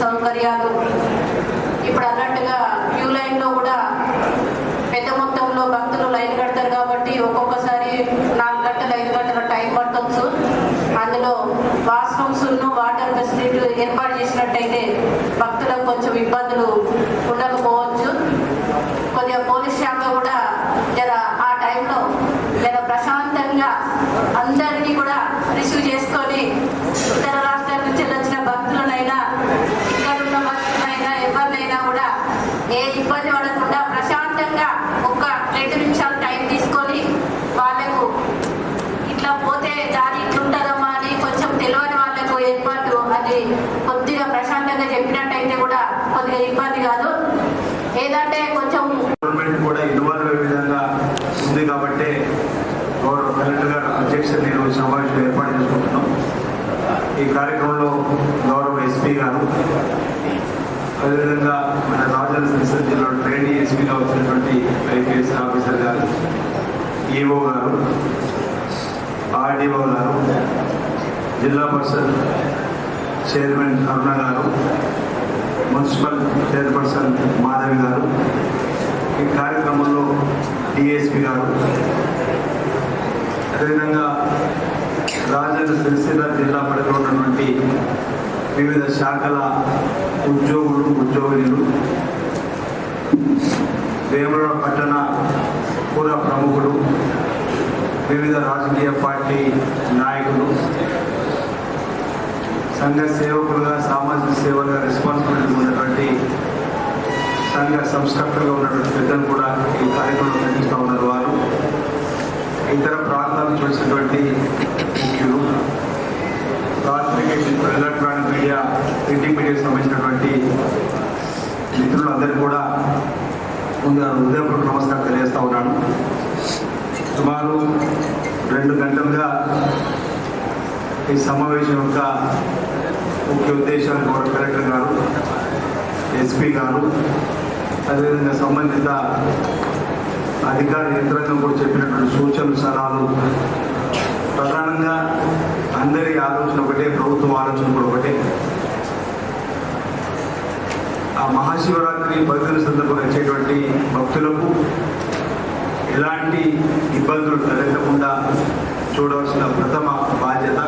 సౌకర్యాలు ఇప్పుడు అన్నట్టుగా క్యూ లైన్లో కూడా పెద్ద మొత్తంలో భక్తులు లైన్ కడతారు కాబట్టి ఒక్కొక్కసారి నాలుగు గంటలు ఐదు గంటల టైం పట్టవచ్చు అందులో వాష్రూమ్స్ వాటర్ ఫెసిలిటీ ఏర్పాటు చేసినట్టయితే భక్తులకు కొంచెం ఇబ్బందులు ఉండకపోవచ్చు. కొద్దిగా పోలీస్ శాఖ కూడా జర ఆ టైంలో జర ప్రశాంతంగా అందరినీ కూడా రిసీవ్ చేసుకొని ఇతర రాష్ట్ర ఏ ఇబ్బంది పడకుండా ప్రశాంతంగా ఒక రెండు నిమిషాలు టైం తీసుకొని వాళ్ళకు ఇట్లా పోతే దారి ఇట్లుంటుందమ్మా అని కొంచెం తెలియని వాళ్ళకు ఏర్పాటు అది కొద్దిగా ప్రశాంతంగా చెప్పినట్టయితే కూడా కొద్దిగా ఇబ్బంది కాదు. ఏదంటే కొంచెం గవర్నమెంట్ కూడా ఇన్వాల్వ్ అయ్యే విధంగా ఉంది కాబట్టి గౌరవ కలెక్టర్ గారు అధ్యక్షత నేను సమావేశం ఏర్పాటు చేసుకుంటున్నాం. ఈ కార్యక్రమంలో గౌరవ ఎస్పీ గారు అదేవిధంగా మన రాజన్ సిరిసిల్ల జిల్లా ట్రైనీ ఎస్పీగా వచ్చినటువంటి ఐపీఎస్ ఆఫీసర్ గారు ఈఓ గారు ఆర్డీఓ గారు జిల్లా పరిషత్ చైర్మన్ అరుణ గారు మున్సిపల్ చైర్పర్సన్ మాధవి గారు ఈ కార్యక్రమంలో డిఎస్పి గారు. అదేవిధంగా రాజన్న సిరిసిల్ల జిల్లా పరిధిలో ఉన్నటువంటి వివిధ శాఖల ఉద్యోగులు ఉద్యోగినులు వేముల పట్టణ పుర ప్రముఖులు వివిధ రాజకీయ పార్టీ నాయకులు సంఘ సేవకులుగా సామాజిక సేవలుగా రెస్పాన్సిబిలిటీ ఉన్నటువంటి సంఘ సంస్కర్తలుగా ఉన్నటువంటి పెద్దలు కూడా ఈ కార్యక్రమం నిర్మిస్తూ ఉన్నారు వారు. ఇతర ప్రాంతాలు చూసినటువంటి ముఖ్యులు ముఖ్యులు ఎలక్ట్రానిక్ మీడియా ప్రింటింగ్ మీడియాకి సంబంధించినటువంటి మిత్రులందరికీ కూడా ముందుగా హృదయపూర్వక నమస్కారం తెలియజేస్తా ఉన్నాను. సుమారు రెండు గంటలుగా ఈ సమావేశం యొక్క ముఖ్య ఉద్దేశాలు గౌరవ కలెక్టర్ గారు ఎస్పీ గారు అదేవిధంగా సంబంధిత అధికార యంత్రాంగం కూడా చెప్పినటువంటి సూచనలు సలహాలు ప్రధానంగా అందరి ఆలోచన ఒకటే ప్రభుత్వం ఆలోచన కూడా ఒకటే. ఆ మహాశివరాత్రి పవిత్ర సందర్భంగా వచ్చేటువంటి భక్తులకు ఎలాంటి ఇబ్బందులు తలెత్తకుండా చూడవలసిన ప్రథమ బాధ్యత.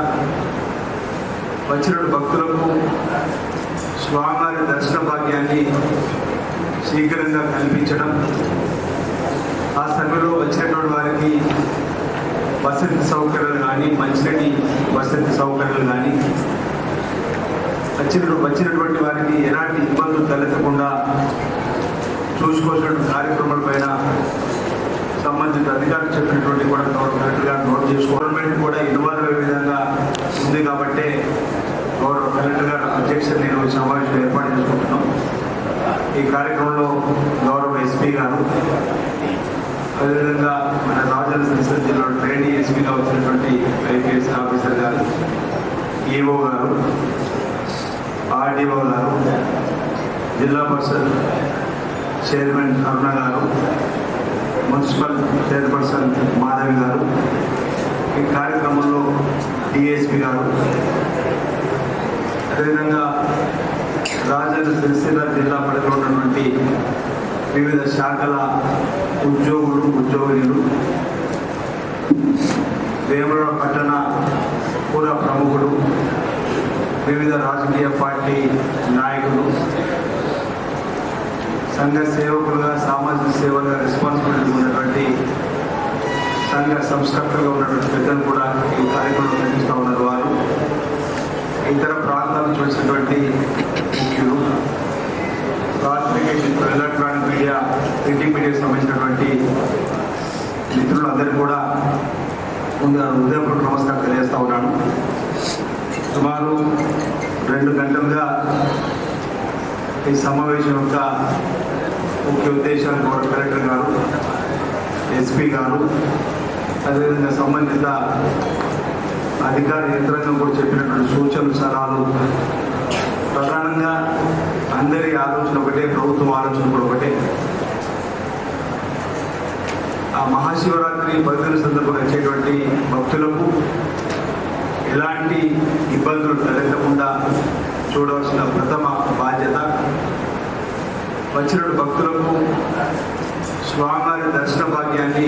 వచ్చిన భక్తులకు స్వామివారి దర్శన భాగ్యాన్ని శీఘ్రంగా కల్పించడం. ఆ సభలో వచ్చినటువంటి వారికి వసతి సౌకర్యాలు కానీ మంచినీటి వసతి సౌకర్యాలు కానీ వచ్చిన వచ్చినటువంటి వారికి ఎలాంటి ఇబ్బందులు తలెత్తకుండా చూసుకోవాల్సిన కార్యక్రమాల పైన సంబంధిత అధికారులు చెప్పినటువంటి కూడా గౌరవ కలెక్టర్ గారు నోట్ చేసుకో గవర్నమెంట్ కూడా ఇన్వాల్వ్ అయ్యే విధంగా ఉంది కాబట్టి గౌరవ కలెక్టర్ గారు అధ్యక్షత నేను సమావేశం ఏర్పాటు చేసుకుంటున్నాం. ఈ కార్యక్రమంలో గౌరవ ఎస్పీ గారు అదేవిధంగా మన రాజన్న సిరిసిల్ల జిల్లా ట్రైనింగ్ ఎస్పీగా వచ్చినటువంటి ఐపీఎస్ ఆఫీసర్ గారు ఈఓ గారు ఆర్డీఓ గారు జిల్లా పరిషత్ చైర్మన్ అరుణ గారు మున్సిపల్ చైర్పర్సన్ మాధవి గారు ఈ కార్యక్రమంలో డిఎస్పి గారు. అదేవిధంగా రాజన్న సిరిసిల్ల జిల్లా పరిధిలో ఉన్నటువంటి వివిధ శాఖల ఉద్యోగులు ఉద్యోగినులు. వేముల పట్టణ పుర ప్రముఖులు. వివిధ రాజకీయ పార్టీ నాయకులు. సంఘ సేవకులుగా సామాజిక సేవలుగా రెస్పాన్సిబిలిటీ ఉన్నటువంటి సంఘ సంస్కర్తలుగా ఉన్నటువంటి పెద్దలు కూడా ఈ కార్యక్రమంలో కనిపిస్తూ ఉన్నారు వారు. ఇతర ప్రాంతాల నుంచి వచ్చినటువంటి ముఖ్యులు. రాత్రికి ఎలక్ట్రానిక్ మీడియా ప్రింటింగ్ మీడియాకి సంబంధించినటువంటి మిత్రులందరూ కూడా ముందుగా హృదయపూర్వక నమస్కారం తెలియజేస్తా ఉన్నాను. సుమారు రెండు గంటలుగా ఈ సమావేశం యొక్క ముఖ్య ఉద్దేశాలు గౌరవ కలెక్టర్ గారు ఎస్పీ గారు అదేవిధంగా సంబంధిత అధికార యంత్రాంగం కూడా చెప్పినటువంటి సూచనలు సలహాలు ప్రధానంగా అందరి ఆలోచన ఒకటే ప్రభుత్వం ఆలోచన కూడా ఒకటే. ఆ మహాశివరాత్రి పవిత్ర సందర్భంగా వచ్చేటువంటి భక్తులకు ఎలాంటి ఇబ్బందులు తలెత్తకుండా చూడవలసిన ప్రథమ బాధ్యత వచ్చిన భక్తులకు స్వామివారి దర్శన భాగ్యాన్ని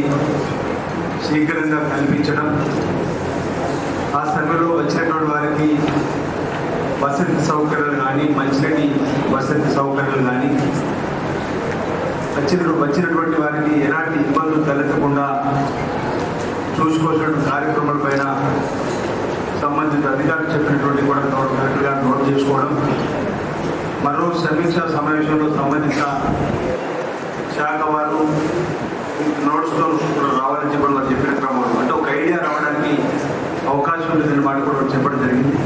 శీఘ్రంగా కల్పించడం. ఆ సమయంలో వచ్చినటువంటి వారికి వసతి సౌకర్యాలు కానీ మంచినీటి వసతి సౌకర్యాలు కానీ వచ్చిన వచ్చినటువంటి వారికి ఎలాంటి ఇబ్బందులు తలెత్తకుండా చూసుకోవాల్సిన కార్యక్రమాలపైన సంబంధిత అధికారులు చెప్పినటువంటి కూడా గౌరవ కలెక్టర్ గారు నోట్ చేసుకోవడం మరో సమీక్షా సమావేశంలో సంబంధిత శాఖ వారు నోట్స్తో రావాలని చెప్పడం చెప్పిన క్రమం అంటే ఒక ఐడియా రావడానికి అవకాశం లేదని మాట కూడా చెప్పడం జరిగింది.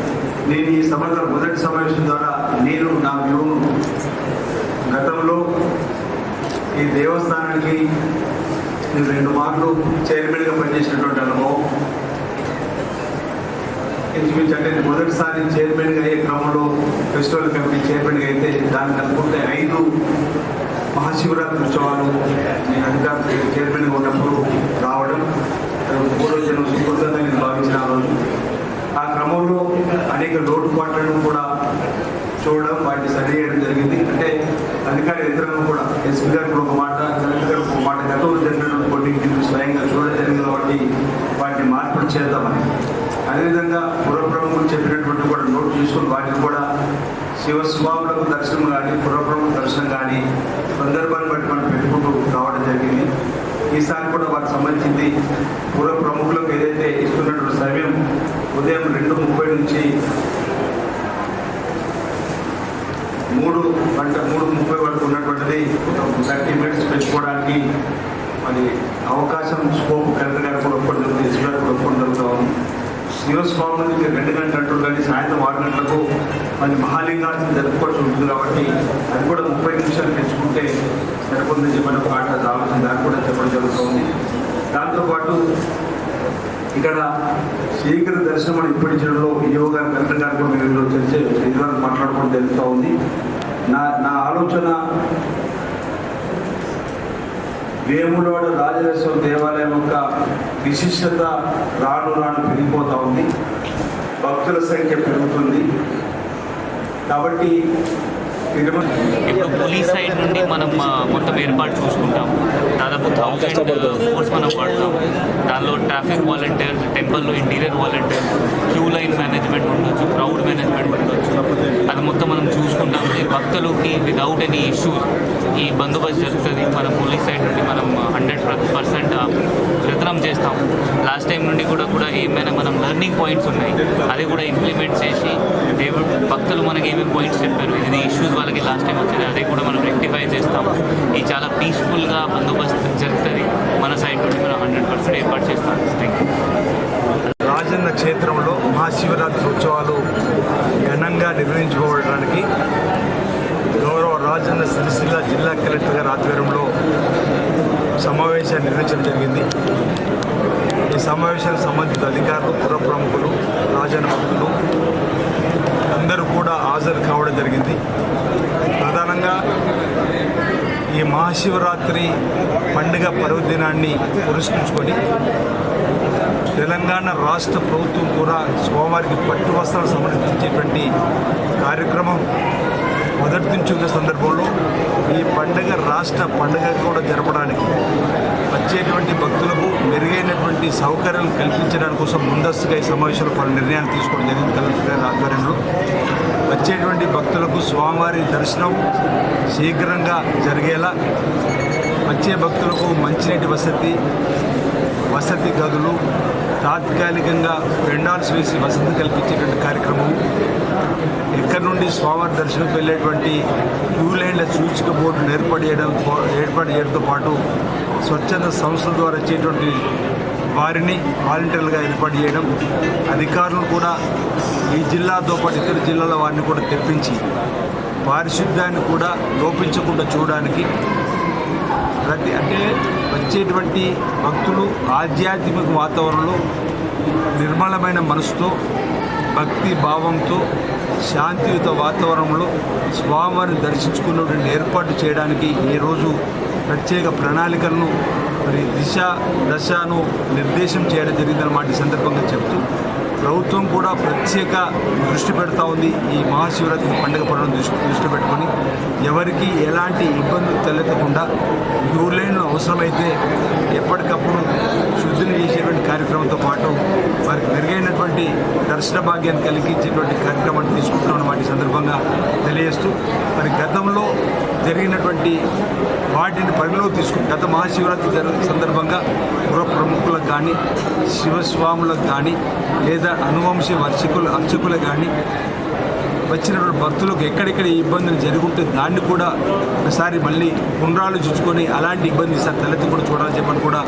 నేను ఈ సభలో మొదటి సమావేశం ద్వారా నేను నా వ్యూహం గతంలో ఈ దేవస్థానానికి నేను రెండు మార్లు చైర్మన్గా పనిచేసినటువంటి అనుభవం. ఇంచుమించు అంటే మొదటిసారి చైర్మన్గా అయ్యే క్రమంలో ఫెస్టివల్ కమిటీ చైర్మన్గా అయితే దానికి అనుకుంటే ఐదు మహాశివరాత్రి ఉత్సవాలు నేను అధికారులు చైర్మన్గా ఉన్నప్పుడు రావడం అది పూర్వజన్మ సుకృతంగా నేను భావించిన ఆ రోజు ఆ క్రమంలో పొరపాట్లను కూడా చూడడం వాటిని సరిచేయడం జరిగింది. అంటే అధికార యంత్రాంగం కూడా ఎస్పీ గారు ఒక మాట కలెక్టర్ గారు ఒక మాట గతంలో జరిగిన కొన్ని స్వయంగా చూడడం జరిగింది కాబట్టి వాటిని మార్పులు చేద్దామని. అదేవిధంగా పురప్రముఖులు చెప్పినటువంటి కూడా నోట్ తీసుకుని వాటిని కూడా శివస్వాములకు దర్శనం కానీ పురప్రముఖ దర్శనం కానీ సందర్భాన్ని బట్టి మనం పెట్టుకుంటూ రావడం జరిగింది. ఈసారి కూడా వారికి సంబంధించింది పురప్రముఖులకు ఏదైతే ఇస్తున్నటువంటి సమయం ఉదయం రెండు ముప్పై నుంచి మూడు గంట మూడు ముప్పై వరకు ఉన్నటువంటిది థర్టీ మినిట్స్ పెంచుకోవడానికి మరి అవకాశం స్కోప్ కలెక్టర్ గారు కూడా ఒప్పుకోవడం జరుగుతుంది ఎస్పీ గారు కూడా ఒప్పుకోవడం జరుగుతూ శివస్వామి నుంచి రెండు గంటలు అంటారు కానీ సాయంత్రం ఆరు గంటలకు మరి మహాలింగాన్ని జరుపుకోవాల్సి ఉంటుంది కాబట్టి అది కూడా ముప్పై నిమిషాలు పెంచుకుంటే సరిపోతుందని చెప్పిన ఒక ఆట ఆలోచన దాన్ని కూడా చెప్పడం జరుగుతుంది. దాంతోపాటు ఇక్కడ శీఘ్ర దర్శనం అని ఇప్పించడంలో ఈవో గారు కలెక్టర్ గారు కూడా మీరు చర్చ ఇదివరకు మాట్లాడుకోవడం జరుగుతూ ఉంది. నా నా ఆలోచన వేములవాడ రాజరాజేశ్వర దేవాలయం యొక్క విశిష్టత రాను రాను పెరిగిపోతూ ఉంది. భక్తుల సంఖ్య పెరుగుతుంది. కాబట్టి ఇప్పుడు పోలీస్ సైడ్ నుండి మనం మొత్తం ఏర్పాటు చూసుకుంటాం దాదాపు థౌజండ్ ఫోర్స్ uh, మనం వాడతాం దానిలో ట్రాఫిక్ వాలంటీర్ టెంపుల్లో interior volunteer queue line management ఉండొచ్చు క్రౌడ్ మేనేజ్మెంట్ ఉండొచ్చు. అది మొత్తం మనం చూసుకుంటాం భక్తులకి వితౌట్ ఎనీ ఇష్యూస్ ఈ బందోబస్తు జరుగుతుంది. మనం పోలీస్ సైడ్ నుండి మనం హండ్రెడ్ పర్సెంట్ ప్రయత్నం చేస్తాం లాస్ట్ టైం నుండి కూడా కూడా ఏమైనా మనం లెర్నింగ్ పాయింట్స్ ఉన్నాయి. అది కూడా ఇంప్లిమెంట్ చేసి దేవుడు భక్తులు మనకి ఏమేమి పాయింట్స్ చెప్పారు ఇది ఇష్యూస్ వాళ్ళకి లాస్ట్ టైం వచ్చింది అది కూడా మనం రెక్టిఫై చేస్తాం ఇది చాలా పీస్ఫుల్గా బందోబస్తు జరుగుతుంది. మన సైడ్ నుండి మనం హండ్రెడ్ పర్సెంట్ ఏర్పాటు చేస్తాం థ్యాంక్ యూ రాజన్న క్షేత్రంలో మహాశివరాత్రి ఉత్సవాలు ఘనంగా నిర్వహించుకోవడానికి గౌరవ రాజన్న సిరిసిల్ల జిల్లా కలెక్టర్ గారి ఆధ్వర్యంలో సమావేశాన్ని నిర్వహించడం జరిగింది. ఈ సమావేశానికి సంబంధిత అధికారులు పుర ప్రముఖులు రాజన భక్తులు అందరూ కూడా హాజరు కావడం జరిగింది. ప్రధానంగా ఈ మహాశివరాత్రి పండుగ పర్వదినాన్ని పురస్కరించుకొని తెలంగాణ రాష్ట్ర ప్రభుత్వం కూడా స్వామివారికి పట్టు వస్త్రాలు సమర్పించేటువంటి కార్యక్రమం మొదటి నుంచి సందర్భంలో ఈ పండుగ రాష్ట్ర పండుగ కూడా జరపడానికి వచ్చేటువంటి భక్తులకు మెరుగైనటువంటి సౌకర్యాలు కల్పించడానికి కోసం ముందస్తుగా ఈ సమావేశంలో పలు నిర్ణయాలు తీసుకోవడం జరిగింది కలెక్టర్ గారి ఆధ్వర్యంలో. వచ్చేటువంటి భక్తులకు స్వామివారి దర్శనం శీఘ్రంగా జరిగేలా వచ్చే భక్తులకు మంచినీటి వసతి వసతి గదులు తాత్కాలికంగా పెండాల్స్ వేసి వసతి కల్పించేటువంటి కార్యక్రమం. ఇక్కడ నుండి స్వామివారి దర్శనంకి వెళ్ళేటువంటి క్యూ లైన్ల సూచిక బోర్డును ఏర్పాటు చేయడం ఏర్పాటు చేయడంతో పాటు స్వచ్ఛంద సంస్థల ద్వారా వచ్చేటువంటి వారిని వాలంటీర్లుగా ఏర్పాటు చేయడం అధికారులను కూడా ఈ జిల్లాతో పాటు ఇతర జిల్లాల వారిని కూడా తెప్పించి పారిశుద్ధ్యాన్ని కూడా లోపించకుండా చూడడానికి ప్రతి అంటే వచ్చేటువంటి భక్తులు ఆధ్యాత్మిక వాతావరణంలో నిర్మలమైన మనసుతో భక్తి భావంతో శాంతియుత వాతావరణంలో స్వామివారిని దర్శించుకున్నటువంటి ఏర్పాటు చేయడానికి ఈరోజు ప్రత్యేక ప్రణాళికలను మరి దిశ దశను నిర్దేశం చేయడం జరిగిందన్నమాట ఈ సందర్భంగా చెప్తూ ప్రభుత్వం కూడా ప్రత్యేక దృష్టి పెడతా ఉంది ఈ మహాశివరాత్రి పండుగ పనులను దృష్టి దృష్టి పెట్టుకొని. ఎవరికి ఎలాంటి ఇబ్బందులు తలెత్తకుండా క్యూ లైన్లు అవసరమైతే ఎప్పటికప్పుడు శుద్ధిని చేసేటువంటి కార్యక్రమంతో పాటు వారికి మెరుగైనటువంటి దర్శన భాగ్యాన్ని కలిగించేటువంటి కార్యక్రమాన్ని తీసుకుంటున్నాం వాటి సందర్భంగా తెలియజేస్తూ మరి గతంలో జరిగినటువంటి వాటిని పరిగణలో తీసుకుని గత మహాశివరాత్రి సందర్భంగా గృహ ప్రముఖులకు కానీ శివస్వాములకు కానీ లేదా అనువంశ వర్షకులు అర్చకులు కానీ వచ్చినటువంటి భక్తులకు ఎక్కడెక్కడ ఇబ్బందులు జరుగుంటే దాన్ని కూడా ఒకసారి మళ్ళీ పునరాలోచించుకొని అలాంటి ఇబ్బంది సార్ తలెత్తి కూడా చూడాలని చెప్పని కూడా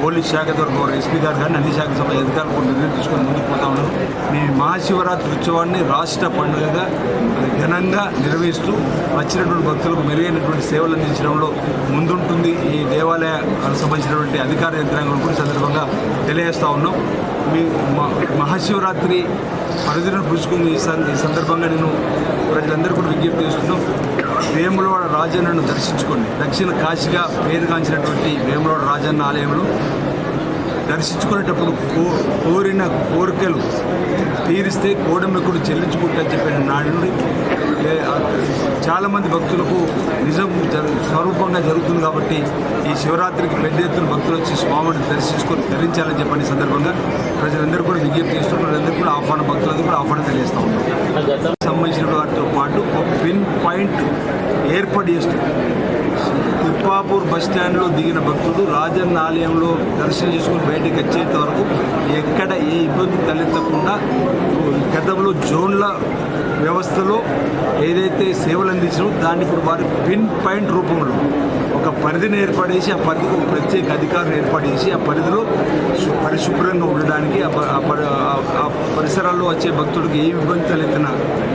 పోలీస్ శాఖ ద్వారా ఎస్పీ గారు కానీ అన్ని శాఖ సభ అధికారులు కూడా నిర్ణయం తీసుకొని ముందుకు పోతా ఉన్నారు. మేము మహాశివరాత్రి ఉత్సవాన్ని రాష్ట్ర పండుగగా ఘనంగా నిర్వహిస్తూ వచ్చినటువంటి భక్తులకు మెరుగైనటువంటి సేవలు అందించడంలో ముందుంటుంది ఈ దేవాలయాలకు సంబంధించినటువంటి అధికార యంత్రాంగం కూడా సందర్భంగా తెలియజేస్తా ఉన్నాం. మీ మహాశివరాత్రి పరిధిని పుచ్చుకుని ఈ ఈ సందర్భంగా నేను ప్రజలందరూ కూడా విజ్ఞప్తి చేస్తున్నాం. వేములవాడ రాజన్నను దర్శించుకోండి. దక్షిణ కాశీగా పేరుగాంచినటువంటి వేములవాడ రాజన్న ఆలయంలో దర్శించుకునేటప్పుడు కో కోరిన కోరికలు తీరిస్తే కోడమెక్కుడు చెల్లించుకుంటా చెప్పిన నాడు నుండి చాలామంది భక్తులకు నిజం స్వరూపంగా జరుగుతుంది కాబట్టి ఈ శివరాత్రికి పెద్ద ఎత్తున భక్తులు వచ్చి స్వామిని దర్శించుకొని ధరించాలని చెప్పని సందర్భంగా ప్రజలందరూ కూడా విజ్ఞప్తి చేస్తున్నారు ప్రజలందరూ కూడా ఆహ్వాన భక్తులందరూ కూడా ఆహ్వానం తెలియజేస్తూ ఉన్నాం సంబంధించిన వాటితో పాటు ఒక పిన్ పాయింట్ ఏర్పాటు చేస్తుంది తిప్పాపూర్ బస్ స్టాండ్లో దిగిన భక్తుడు రాజన్న ఆలయంలో దర్శనం చేసుకుని బయటకు వచ్చేంత వరకు ఎక్కడ ఏ ఇబ్బంది తలెత్తకుండా గతంలో జోన్ల వ్యవస్థలో ఏదైతే సేవలు అందించినో దాన్ని ఇప్పుడు వారి పిన్ పాయింట్ రూపంలో ఒక పరిధిని ఏర్పడేసి ఆ పరిధికి ఒక ప్రత్యేక అధికారులు ఏర్పాటు చేసి ఆ పరిధిలో పరిశుభ్రంగా ఉండడానికి ఆ పరిసరాల్లో వచ్చే భక్తుడికి ఏ ఇబ్బంది తలెత్తినా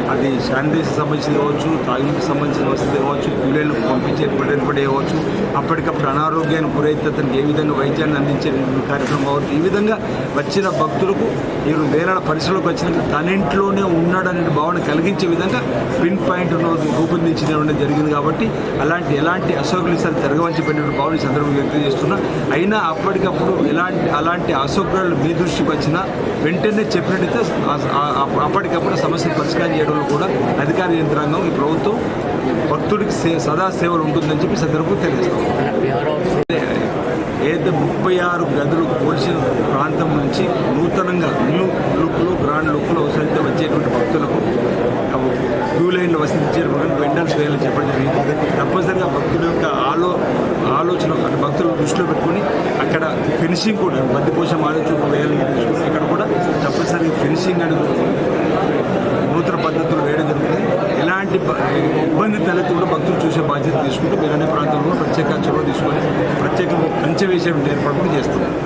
అది శానిటైజర్ సంబంధించి కావచ్చు తాగినకి సంబంధించిన వసతి కావచ్చు పిల్లలు పంపించే పడేపడి కావచ్చు అప్పటికప్పుడు అనారోగ్యానికి గురైతే అతనికి ఏ విధంగా వైద్యాన్ని అందించే కార్యక్రమం కావచ్చు ఈ విధంగా వచ్చిన భక్తులకు ఈరోజు వేలాడ పరిసరాలకు వచ్చిన తన ఇంట్లోనే ఉన్నాడనే భావన కలిగించే విధంగా పిన్ పాయింట్ రూపొందించడం జరిగింది కాబట్టి అలాంటి ఎలాంటి అసౌకర్యం సార్ జరగవని పెట్టిన భావన ఈ సందర్భంగా వ్యక్తం చేస్తున్నా. అయినా అప్పటికప్పుడు ఎలాంటి అలాంటి అసౌకర్యాలు మీ దృష్టికి వచ్చినా వెంటనే చెప్పినట్టయితే అప్పటికప్పుడు సమస్యను పరిష్కారం చేయడంలో కూడా అధికార యంత్రాంగం ఈ ప్రభుత్వం భక్తుడికి సే సదా సేవలు ఉంటుందని చెప్పి ఈ సందర్భంగా తెలియజేస్తాం. ఏదైతే ముప్పై ఆరు గదులు పోల్చిన ప్రాంతం నుంచి నూతనంగా న్యూ లుక్లో గ్రాండ్ లుక్లో అవసరమైతే వచ్చేటువంటి భక్తులకు క్యూ లైన్లో వసతి పెండల్స్ వేయాలని చెప్పడం జరిగింది. తప్పనిసరిగా భక్తుల యొక్క ఆలో ఆలోచన భక్తులు దృష్టిలో పెట్టుకుని అక్కడ ఫినిషింగ్ కూడా మధ్య కోసం ఆలోచన వేయాలని ఇక్కడ ఇక్కడ ఫినిషింగ్ అనేది నూతన పద్ధతులు వేయడం జరుగుతుంది ఎలాంటి ఇబ్బంది తలెత్తి కూడా భక్తులు చూసే బాధ్యత తీసుకుంటూ వేరే ప్రాంతంలో ప్రత్యేక చొరవ తీసుకొని ప్రత్యేక కంచె వేసే ఏర్పాటు కూడా చేస్తున్నారు